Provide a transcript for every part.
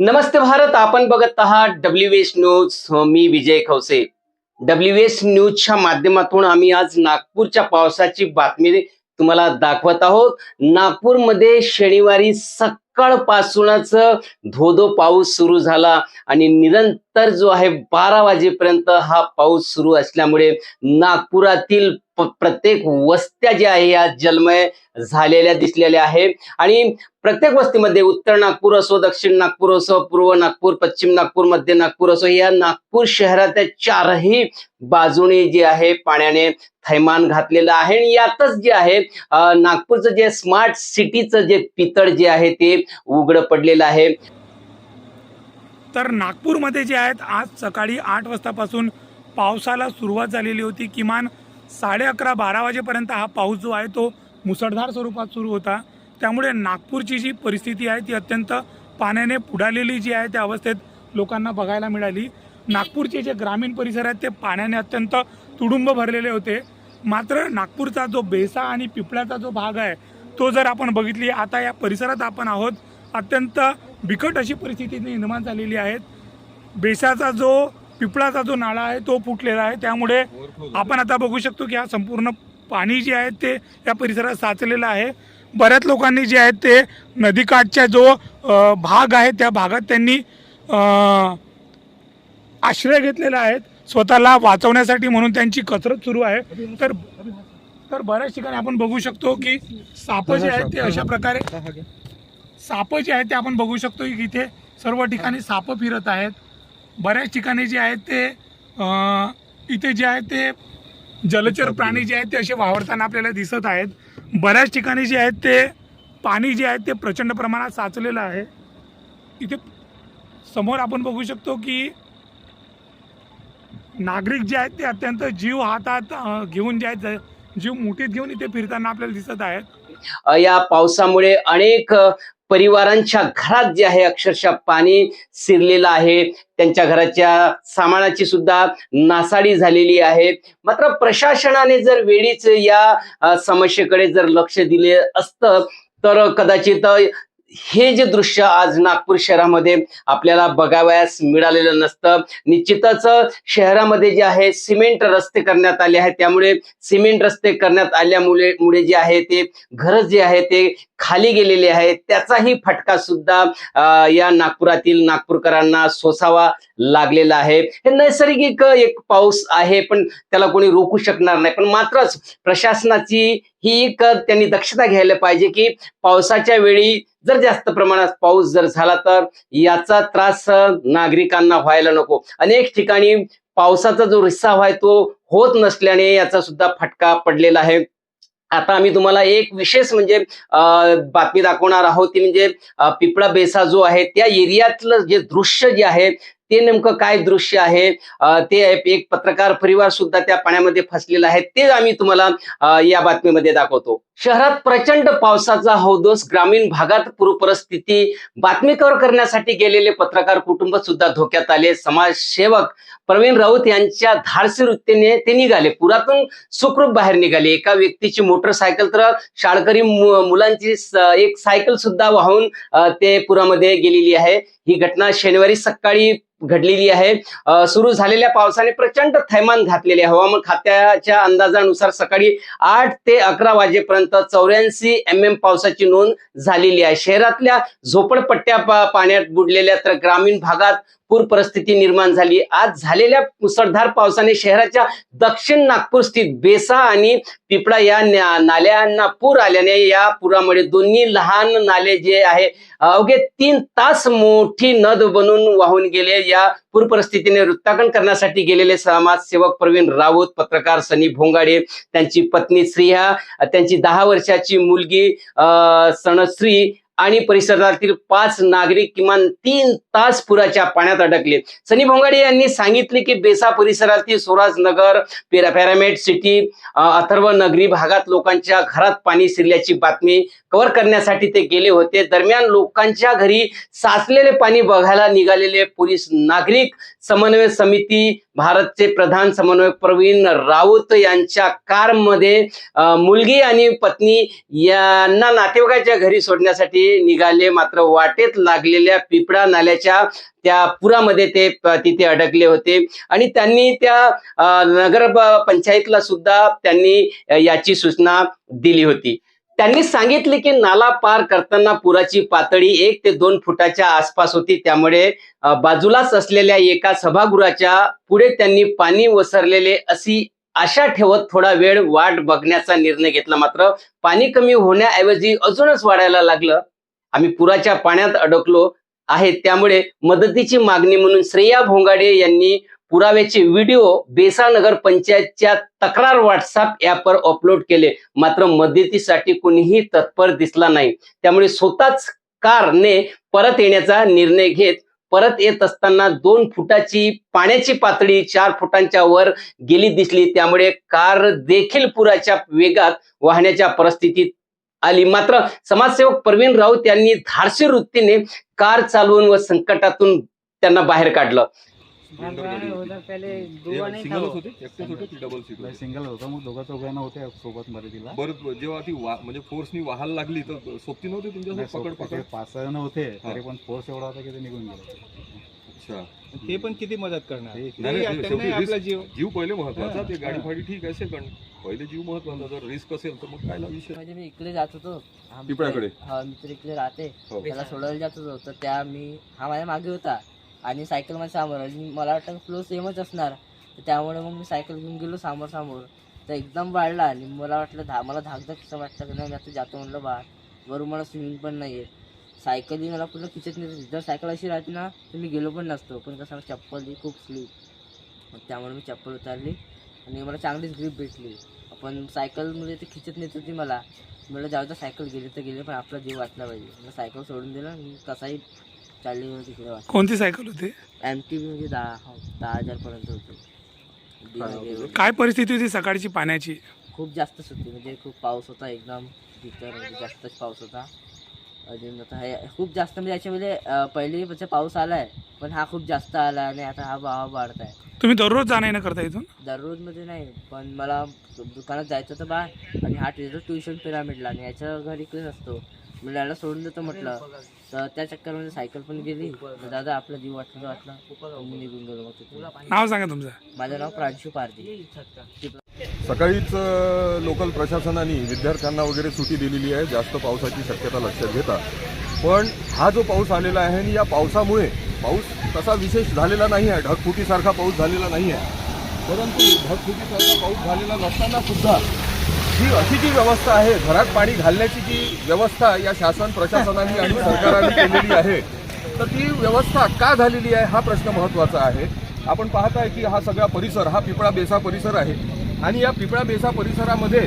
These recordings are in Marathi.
नमस्ते भारत आपण बघत आहात डब्ल्यू एस न्यूज मी विजय खवसे. डब्ल्यू एस न्यूजच्या माध्यमातून आम्ही आज नागपूरच्या पावसाची बातमी तुम्हाला दाखवत आहोत. नागपूरमध्ये शनिवारी सकाळपासूनच धोधो पाऊस सुरू झाला आणि निरंतर जो आहे बारा वाजेपर्यंत हा पाऊस सुरू असल्यामुळे नागपुरातील प्रत्येक वस्त्या ज्या आहे या जलमय झालेल्या दिसलेल्या आहे. आणि प्रत्येक वस्तीमध्ये उत्तर नागपूर असो दक्षिण नागपूर असो पूर्व नागपूर पश्चिम नागपूर मध्य नागपूर असो या नागपूर शहरातल्या चारही बाजूने जे आहे पाण्याने थैमान घातलेलं आहे. आणि यातच जे आहे नागपूरचं जे स्मार्ट सिटीचं जे पितळ जे आहे ते उघडं पडलेलं आहे. तर नागपूरमध्ये जे आहेत आज सकाळी आठ वाजतापासून पावसाला सुरुवात झालेली होती. किमान साडे अकरा बारा वाजेपर्यंत हा पाऊस जो आहे तो मुसळधार स्वरूपात सुरू होता. त्यामुळे नागपूरची जी परिस्थिती आहे ती अत्यंत पाण्याने पुढालेली जी आहे त्या अवस्थेत लोकांना बघायला मिळाली. नागपूरचे जे ग्रामीण परिसर आहेत ते पाण्याने अत्यंत तुडुंब भरलेले होते. मात्र नागपूरचा जो बेसा आणि पिपळ्याचा जो भाग आहे तो जर आपण बघितली आता या परिसरात आपण आहोत अत्यंत बिकट अशी परिस्थिती निर्माण झालेली आहे. बेसाचा जो पिपळाचा जो नाळा आहे तो फुटलेला आहे. त्यामुळे आपण आता बघू शकतो की हा संपूर्ण पाणी जे आहे ते या परिसरात साचलेलं आहे. बऱ्याच लोकांनी जे आहे ते नदीकाठच्या जो भाग आहे त्या भागात त्यांनी आश्रय घेतलेला आहे. स्वतःला वाचवण्यासाठी म्हणून त्यांची कसरत सुरू आहे. तर तर बऱ्याच ठिकाणी आपण बघू शकतो की साप जे आहेत ते अशा प्रकारे साप जे आहेत ते आपण बघू शकतो की इथे सर्व ठिकाणी साप फिरत आहेत. बऱ्याच ठिकाणी जे आहेत ते इथे जे आहे ते जलचर प्राणी जे आहेत ते असे वावरताना आपल्याला दिसत आहेत. बऱ्याच ठिकाणी जे आहेत ते पाणी जे आहे ते प्रचंड प्रमाणात साचलेलं आहे. इथे समोर आपण बघू शकतो की नागरिक जे आहेत ते अत्यंत जीव हातात घेऊन जे आहेत जीव मुठीत घेऊन इथे फिरताना आपल्याला दिसत आहेत. या पावसामुळे अनेक परिवारांच्या घरात जे आहे अक्षरशः पाणी शिरलेलं आहे. त्यांच्या घराच्या सामानाची सुद्धा नासाडी झालेली आहे. मात्र प्रशासनाने जर वेळीच या समस्येकडे जर लक्ष दिले असतं तर कदाचित हे जे दृश्य आज नागपूर शहरामध्ये आपल्याला बघावयास मिळालेलं नसतं. निश्चितच शहरामध्ये जे आहे सिमेंट रस्ते करण्यात आले आहेत. त्यामुळे सिमेंट रस्ते करण्यात आल्यामुळे मुळे जे आहे ते घर जे आहे ते खाली गेलेले आहे त्याचाही फटका सुद्धा या नागपुरातील नागपूरकरांना सोसावा लागलेला आहे. हे नैसर्गिक एक पाऊस आहे पण त्याला कोणी रोखू शकणार नाही. पण मात्रच प्रशासनाची ही एक त्यांनी दक्षता घ्यायला पाहिजे की पावसाच्या वेळी जर जास्त प्रमाणात पाऊस जर झाला तर याचा त्रास नागरिकांना व्हायला नको. अनेक ठिकाणी पावसाचा जो रिस्सा आहे तो होत नसल्याने याचा सुद्धा फटका पडलेला आहे. आता आम्ही तुम्हाला एक विशेष म्हणजे अं, बातमी दाखवणार आहोत ती म्हणजे पिपळा बेसा जो आहे त्या एरियातलं जे दृश्य जे आहे ते नेमकं काय दृश्य आहे? ते एक पत्रकार परिवार सुद्धा त्या पाण्यामध्ये फसलेला आहे. ते आम्ही तुम्हाला या बातमीमध्ये दाखवतो. शहरात प्रचंड पावसाचा हौदोस ग्रामीण भागात पूरपरिस्थिती बातमी कव्हर करण्यासाठी गेलेले पत्रकार कुटुंब सुद्धा धोक्यात आले. समाजसेवक प्रवीण राऊत यांच्या धाडसी वृत्तीने ते निघाले. पुरातून सुखरूप बाहेर निघाले. एका व्यक्तीची मोटरसायकल तर शाळकरी मुलांची एक सायकल सुद्धा वाहून ते पुरामध्ये गेलेली आहे. ही घटना शनिवारी सकाळी घडलेली आहे सुरू झालेल्या पावसाने प्रचंड थैमान घातलेले आहे. हवामान खात्याच्या अंदाजानुसार सकाळी आठ ते अकरा वाजेपर्यंत चौऱ्याऐंशी एम एम पावसाची नोंद झालेली आहे शहरातल्या झोपडपट्ट्या पाण्यात बुडलेल्या तर ग्रामीण भागात पूर परिस्थिती निर्माण झाली. आज झालेल्या मुसळधार पावसाने शहराच्या दक्षिण नागपूर स्थित बेसा आणि पिपळा या नाल्यांना पूर आल्याने या पुरामुळे दोन्ही लहान नाले जे आहे अवघे तीन तास मोठी नद बनून वाहून गेले. या पूर परिस्थितीने वृत्ताकन करण्यासाठी गेलेले समाजसेवक प्रवीण राऊत पत्रकार सनी भोंगाडे त्यांची पत्नी श्रिया त्यांची दहा वर्षाची मुलगी अं, सणश्री आणि परिसरातील पाच नागरिक किमान तीन तास पुराच्या पाण्यात अडकले. सनी भोंगाडे यांनी सांगितले की बेसा परिसरातील स्वराज नगर पॅरामेट सिटी अथर्व नगरी भागात लोकांच्या घरात पाणी शिरल्याची बातमी कव्हर करण्यासाठी ते गेले होते. दरम्यान लोकांच्या घरी साचलेले पाणी बघायला निघालेले पोलीस नागरिक समन्वय समिती भारतचे प्रधान समन्वयक प्रवीण राऊत यांच्या कारमध्ये मुलगी आणि पत्नी यांना नातेवाईकाच्या घरी सोडण्यासाठी निघाले. मात्र वाटेत लागलेल्या पिपळा नाल्याच्या त्या पुरामध्ये ते तिथे अडकले होते. आणि त्यांनी त्या नगर पंचायतला सुद्धा त्यांनी याची सूचना दिली होती. त्यांनी सांगितले की नाला पार करताना पुराची पातळी एक ते दोन फुटाच्या आसपास होती. त्यामुळे बाजूलाच असलेल्या एका सभागृहाच्या पुढे त्यांनी पाणी वसरलेले अशी आशा ठेवत थोडा वेळ वाट बघण्याचा निर्णय घेतला. मात्र पाणी कमी होण्याऐवजी अजूनच वाढायला लागलं. आम्ही पुराच्या पाण्यात अडकलो आहे. त्यामुळे मदतीची मागणी म्हणून श्रेया भोंगाडे यांनी पुराव्याचे व्हिडिओ बेसानगर पंचायतच्या तक्रार व्हॉट्सअप ऍपवर अपलोड केले. मात्र मदतीसाठी कुणीही तत्पर दिसला नाही. त्यामुळे स्वतःच कारने परत येण्याचा निर्णय घेत परत येत असताना दोन फुटाची पाण्याची पातळी चार फुटांच्या वर गेली दिसली. त्यामुळे कार देखील पुराच्या वेगात वाहण्याच्या परिस्थितीत आली. मात्र समाजसेवक प्रवीण राऊत यांनी धाडशी वृत्तीने कार चालवून व संकटातून त्यांना बाहेर काढलं. भाग रहा उधर पहले दुआ नहीं था सिंगलच वो. होते एकटेच होते की डबल सीट नाही होते. सिंगल होता मग दोघा चौघांना होते सोबत मदतीला बरं जेव्हा ती वा- म्हणजे फोर्सनी वाहायला लागली तर सोबती नव्हती नाही, तुमच्यासोबत पकड सोबत पकड ते पाच सहा जण होते. तरी पण फोर्स एवढा होता की ते निघून गेले. अच्छा. ते पण किती मदत करणार? ते- नाही, नाही, त्यांनाही शेवटी आपला risk- जीव. जीव पहिले महत्त्वाचा हा, ते गाडी. फाडी ठीक आहे सेकंड पहिले जीव महत्त्वाचा जर रिस्क असेल तर मग काय विषय? म्हणजे मी इकडे जात होतो. हा मित्र-? हा मित्र इकडे राहते. हो. त्याला सोडायला जात होतो. तर त्या मी हा माझ्या मागे होता. आणि सायकल माझ्यासमोर. आणि मला वाटतं फ्लो सेमच असणार. तर त्यामुळे मग मी सायकल घेऊन गेलो समोर समोर. तर एकदम वाढला आणि मला वाटलं धा मला धाकधक कसं वाटतं की नाही मी आता जातो म्हणलं बा वरून मला स्विमिंग पण नाही आहे सायकली मला पूर्ण खिचत नाही. जर सायकल अशी राहते ना तर मी गेलो पण नसतो. पण कसं चप्पल ही खूप स्लीप त्यामुळे मी चप्पल उतारली. आणि मला चांगलीच ग्रीप भेटली. पण सायकलमध्ये ते खिचत नेत होती मला. म्हटलं जाऊ तर सायकल गेली तर गेली पण आपला जीव वाचला पाहिजे. मला सायकल सोडून दिलं आणि कसाही चालली मग तिकडे वाचला. कोणती सायकल होती? एम टी म्हणजे दहा दहा हजारपर्यंत होती. होती. काय परिस्थिती होती सकाळची पाण्याची? खूप जास्तच होती म्हणजे खूप पाऊस होता एकदम भीतर म्हणजे जास्तच पाऊस होता. अजून आता हे खूप जास्त म्हणजे याच्यामध्ये अं, पहिले म्हणजे पाऊस आलाय पण हा खूप जास्त आला आणि आता हा भाव वाढत आहे तुम्ही दररोज जाणं येणं करता इथून? दररोजमध्ये नाही पण मला दुकानात जायचं होतं बा आणि हा टीचर ट्युशन पिरामिडला आणि याचं घर इकडेच असतो. मी याला सोडून देतो म्हटलं. तर त्या चक्करमध्ये सायकल पण गेली. दादा आपला जीव वाटला वाटला. मी निघून गेलो मग तिथून. नाव सांगा तुमचं. माझं नाव प्रांशू पारधी. सकाळीच लोकल प्रशासनाने विद्यार्थ्यांना वगैरे सुटी दिलेली आहे. जास्त पावसाची शक्यता लक्षात घेता. पण हा जो पाऊस आलेला आहे आणि या पावसामुळे पाऊस तसा विशेष झालेला नाही आहे. ढगफुटीसारखा पाऊस झालेला नाही आहे. परंतु ढगफुटीसारखा पाऊस झालेला नसताना सुद्धा ही अशी जी व्यवस्था आहे घरात पाणी घालण्याची जी व्यवस्था या शासन प्रशासनाने आणि सरकारने केलेली आहे तर ती व्यवस्था का झालेली आहे हा प्रश्न महत्त्वाचा आहे. आपण पाहताय की हा सगळा परिसर हा पिपळा बेसा परिसर आहे. आणि या पिपळा बेसा परिसरामध्ये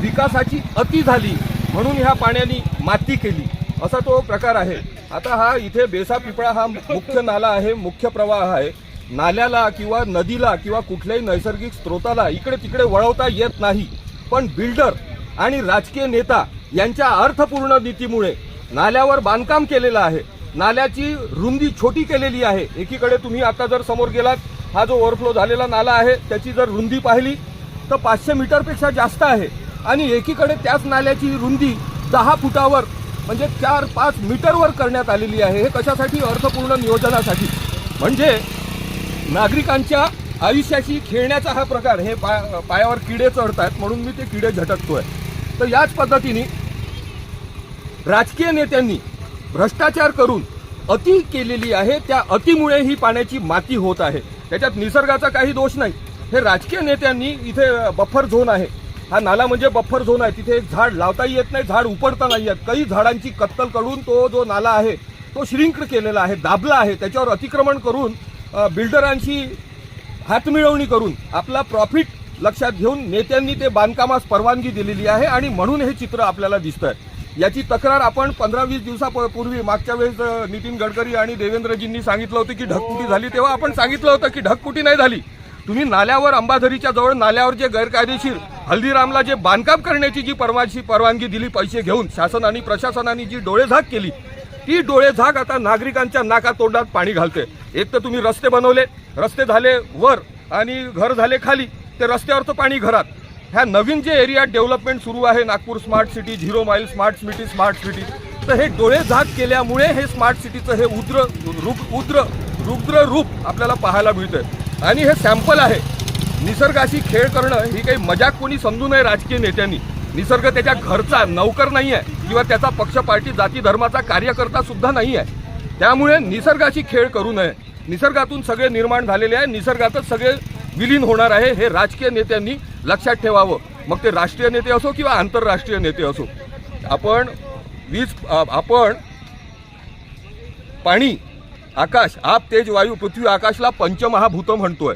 विकासाची अति झाली म्हणून ह्या पाण्याने माती केली. असा तो प्रकार आहे. आता हा इथे बेसा पिपळा हा मुख्य नाला आहे मुख्य प्रवाह आहे. नाल्याला किंवा नदीला किंवा कुठल्याही नैसर्गिक स्रोताला इकडे तिकडे वळवता येत नाही. पण बिल्डर आणि राजकीय नेता यांच्या अर्थपूर्ण नीतीमुळे नाल्यावर बांधकाम केलेलं आहे. नाल्याची रुंदी छोटी केलेली आहे. एकीकडे तुम्ही आता जर समोर गेलात हा जो ओव्हरफ्लो झालेला नाला आहे त्याची जर रुंदी पाहिली तर पाचशे मीटरपेक्षा जास्त आहे. आणि एकीकडे त्याच नाल्याची रुंदी दहा फुटावर म्हणजे चार पाच मीटरवर करण्यात आलेली आहे. हे कशासाठी? अर्थपूर्ण नियोजनासाठी. म्हणजे नागरिकांच्या आयुष्याशी खेळण्याचा हा प्रकार हे पा पायावर किडे चढतात म्हणून मी ते किडे झटकतोय. तर याच पद्धतीने राजकीय नेत्यांनी भ्रष्टाचार करून अति केलेली आहे त्या अतिमुळे ही पाण्याची माती होत आहे. त्याच्यात निसर्गाचा काही दोष नाही. हे राजकीय नेत्यांनी इथे बफर झोन आहे. हा नाला म्हणजे बफर झोन आहे. तिथे एक झाड लावताही येत नाही झाड उपडता नाही येत. काही झाडांची कत्तल करून तो जो नाला आहे तो श्रिंक केलेला आहे दाबला आहे. त्याच्यावर अतिक्रमण करून बिल्डरांशी हातमिळवणी करून आपला प्रॉफिट लक्षात घेऊन नेत्यांनी ते बांधकामास परवानगी दिलेली आहे आणि म्हणून हे चित्र आपल्याला दिसतंय. याची तक्रार आपण पंधरा वीस दिवसापूर्वी मागच्या वेळेस नितीन गडकरी आणि देवेंद्रजींनी सांगितलं होतं की ढककुटी झाली तेव्हा आपण सांगितलं होतं की ढककुटी नाही झाली. तुम्ही नाल्यावर अंबाझरीच्या जवळ नाल्यावर जे गैरकायदेशीर हल्दीरामला जे बांधकाम करण्याची जी परवानगी परवानगी दिली पैसे घेऊन शासन आणि प्रशासनाने जी डोळेझाक केली ती डोळेझाक आता नागरिकांच्या नाका तोंडात पाणी घालते एक तर तुम्ही रस्ते बनवले रस्ते झाले वर आणि घर झाले खाली ते रस्त्यावरचं पाणी घरात. ह्या नवीन जे एरियात डेव्हलपमेंट सुरू आहे Nagpur smart city zero mile smart city smart city तर हे डोळे झाक केल्यामुळे हे स्मार्ट सिटीचं हे उद्र रूप उद्र रुद्र रूप आपल्याला पाहायला मिळतंय. आणि हे सॅम्पल आहे. निसर्गाशी खेळ करणं ही काही मजाक कोणी समजू नये राजकीय नेत्यांनी. निसर्ग त्याच्या घरचा नौकर नाही आहे किंवा त्याचा पक्ष पार्टी जाती धर्माचा कार्यकर्ता सुद्धा नाही आहे. त्यामुळे निसर्गाशी खेळ करू नये. निसर्गातून सगळे निर्माण झालेले आहे. निसर्गातच सगळे विलीन होणार आहे. हे राजकीय नेत्यांनी लक्षात ठेवावं. मग ते राष्ट्रीय नेते असो किंवा आंतरराष्ट्रीय नेते असो. आपण वीज आपण पाणी आकाश आप तेज वायू पृथ्वी आकाशला पंचमहाभूत म्हणतोय.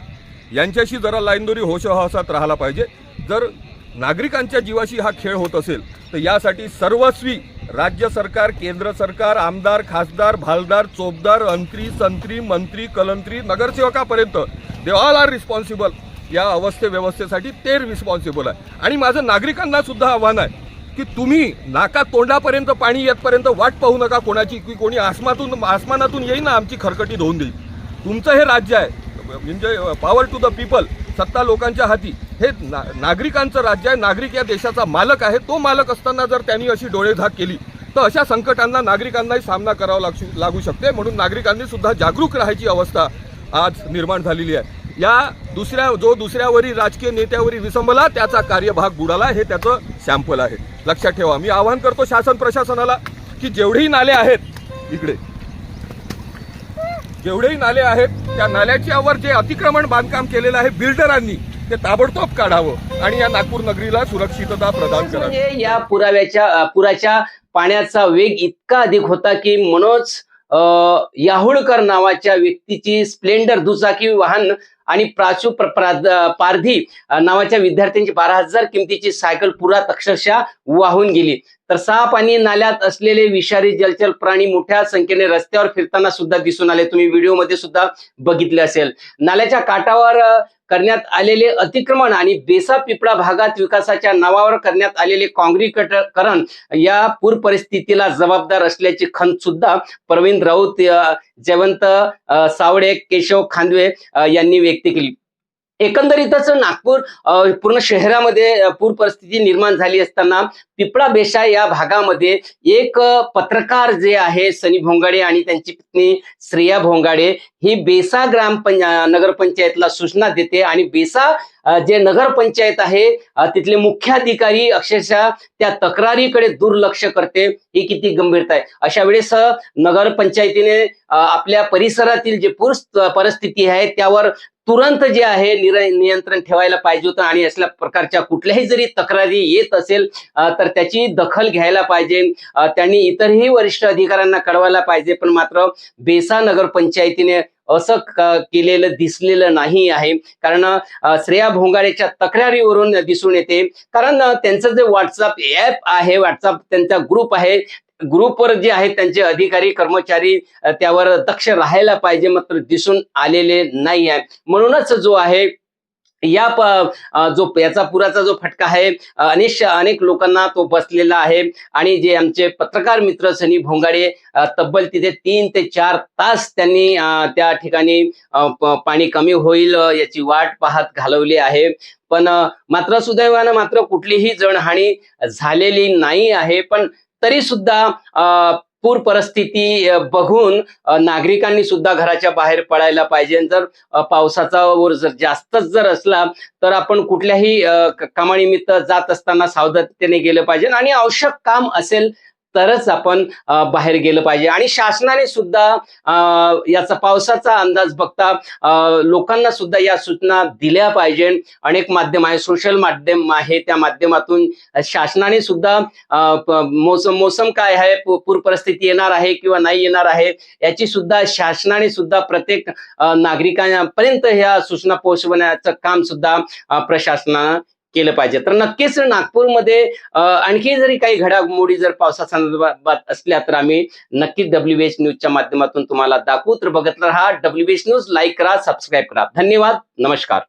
यांच्याशी जरा लाईनदोरी होशहसात राहिला पाहिजे. जर नागरिकांच्या जीवाशी हा खेळ होत असेल तर यासाठी सर्वस्वी राज्य सरकार केंद्र सरकार आमदार खासदार भालदार चोपदार अंत्री संत्री मंत्री कलंत्री नगरसेवकापर्यंत दे ऑल आर रिस्पॉन्सिबल या अवस्थे व्यवस्थेसाठी ते रिस्पॉन्सिबल आहे. आणि माझं नागरिकांना सुद्धा आव्हान आहे की तुम्ही नाका तोंडापर्यंत पाणी येतपर्यंत वाट पाहू नका कोणाची की कोणी आसमातून आसमानातून येईन ना आमची खरकटी धुवून देईल. तुमचं हे राज्य आहे. म्हणजे पॉवर टू द पीपल सत्ता लोकांच्या हाती. हे ना नागरिकांचं राज्य आहे नागरिक या देशाचा मालक आहे. तो मालक असताना जर त्यांनी अशी डोळेधाक केली तर अशा संकटांना नागरिकांनाही सामना करावा लागू लागू शकते. म्हणून नागरिकांनी सुद्धा जागरूक राहायची अवस्था आज निर्माण झालेली आहे. या दुसऱ्या जो दुसऱ्यावरील राजकीय नेत्यावरील विसंबला त्याचा कार्यभाग बुडाला हे त्याचं सॅम्पल आहे. लक्षात ठेवा. मी आवाहन करतो शासन प्रशासनाला की जेवढेही नाले आहेत इकडे जेवढेही नाले आहेत त्या नाल्याच्यावर जे अतिक्रमण बांधकाम केलेलं आहे बिल्डरांनी ते ताबडतोब काढावं आणि या नागपूर नगरीला सुरक्षितता प्रदान करावी. म्हणजे या पुराव्याच्या पुराच्या पाण्याचा वेग इतका अधिक होता की मनोज याहुळकर नावाच्या व्यक्तीची स्प्लेंडर दुचाकी वाहन आणि प्राचू प्र- प्रा- पारधी नावाच्या विद्यार्थ्यांची बारा हजार किमतीची सायकल पुरात अक्षरशः वाहून गेली. तर साप आणि नाल्यात असलेले विषारी जलचर प्राणी मोठ्या संख्येने रस्त्यावर फिरताना सुद्धा दिसून आले. तुम्ही व्हिडिओमध्ये सुद्धा बघितले असेल. नाल्याच्या काठावर करण्यात आलेले अतिक्रमण आणि बेसा पिपळा भागात विकासाच्या नावावर करण्यात आलेले काँग्रीकरण या पूर परिस्थितीला जबाबदार असल्याची खंत सुद्धा प्रवीण राऊत जयवंत सावडे केशव खांदवे यांनी व्यक्त केली. एकंदरीतच नागपूर पूर्ण शहरामध्ये पूर परिस्थिती निर्माण झाली असताना पिपळा बेशा या भागामध्ये एक पत्रकार जे आहे सनी भोंगाडे आणि त्यांची पत्नी श्रेया भोंगाडे ही बेसा ग्राम नगरपंचायतला सूचना देते आणि बेसा जे नगरपंचायत आहे तिथले मुख्याधिकारी अक्षरशः त्या तक्रारीकडे दुर्लक्ष करते. ही किती गंभीरता आहे. अशा वेळेस नगरपंचायतीने आपल्या परिसरातील जे पूर परिस्थिती आहे त्यावर तुरंत जे आहे निर- नियंत्रण ठेवायला पाहिजे होतं आणि असल्या प्रकारच्या कुठल्याही जरी तक्रारी येत असेल तर त्याची दखल घ्यायला पाहिजे. त्यांनी इतरही वरिष्ठ अधिकाऱ्यांना कळवायला पाहिजे. पण मात्र बेसा नगरपंचायतीने असं केलेलं दिसलेलं नाही आहे. कारण श्रेया भोंगाडेच्या तक्रारीवरून दिसून येते. कारण त्यांचं जे व्हॉट्सअप ऍप आहे व्हॉट्सअप त्यांचा ग्रुप आहे ग्रुपवर जे आहेत त्यांचे अधिकारी कर्मचारी त्यावर दक्ष राहायला पाहिजे मात्र दिसून आलेले नाही आहे. म्हणूनच जो आहे या प जो याचा पुराचा जो फटका आहे अनेक अनेक लोकांना तो बसलेला आहे आणि जे आमचे पत्रकार मित्र सनी भोंगाडे तब्बल तिथे तीन ते चार तास त्यांनी त्या ठिकाणी पाणी कमी होईल याची वाट पाहत घालवली आहे. पण मात्र सुदैवानं मात्र कुठलीही जणहानी झालेली नाही आहे. पण तरी सुद्धा अ, पूर परिस्थिती बघून नागरिकांनी सुद्धा घराच्या बाहेर पडायला पाहिजे. जर पावसाचा वर जर जास्तच जर असला तर आपण कुठल्याही कामानिमित्त जात असताना सावधानतेने गेलं पाहिजे. आणि आवश्यक काम असेल तरच आपण बाहेर गेलं पाहिजे. आणि शासनाने सुद्धा अ, याचा पावसाचा अंदाज बघता लोकांना सुद्धा या सूचना दिल्या पाहिजे. अनेक माध्यम आहे सोशल माध्यम आहे त्या माध्यमातून शासनाने सुद्धा मोसम मोसम काय आहे पूर परिस्थिती येणार आहे किंवा नाही येणार आहे याची सुद्धा शासनाने सुद्धा प्रत्येक नागरिकांपर्यंत ह्या सूचना पोहोचवण्याचं काम सुद्धा प्रशासनानं केलं पाहिजे. तर नक्कीच नागपूरमध्ये आणखी जरी काही घडामोडी जर पावसासंदर्भात असल्या तर आम्ही नक्कीच डब्ल्यू एच न्यूजच्या माध्यमातून तुम्हाला दाखवू. तर बघत राहा डब्ल्यू एच न्यूज लाईक करा सबस्क्राईब करा. धन्यवाद. नमस्कार.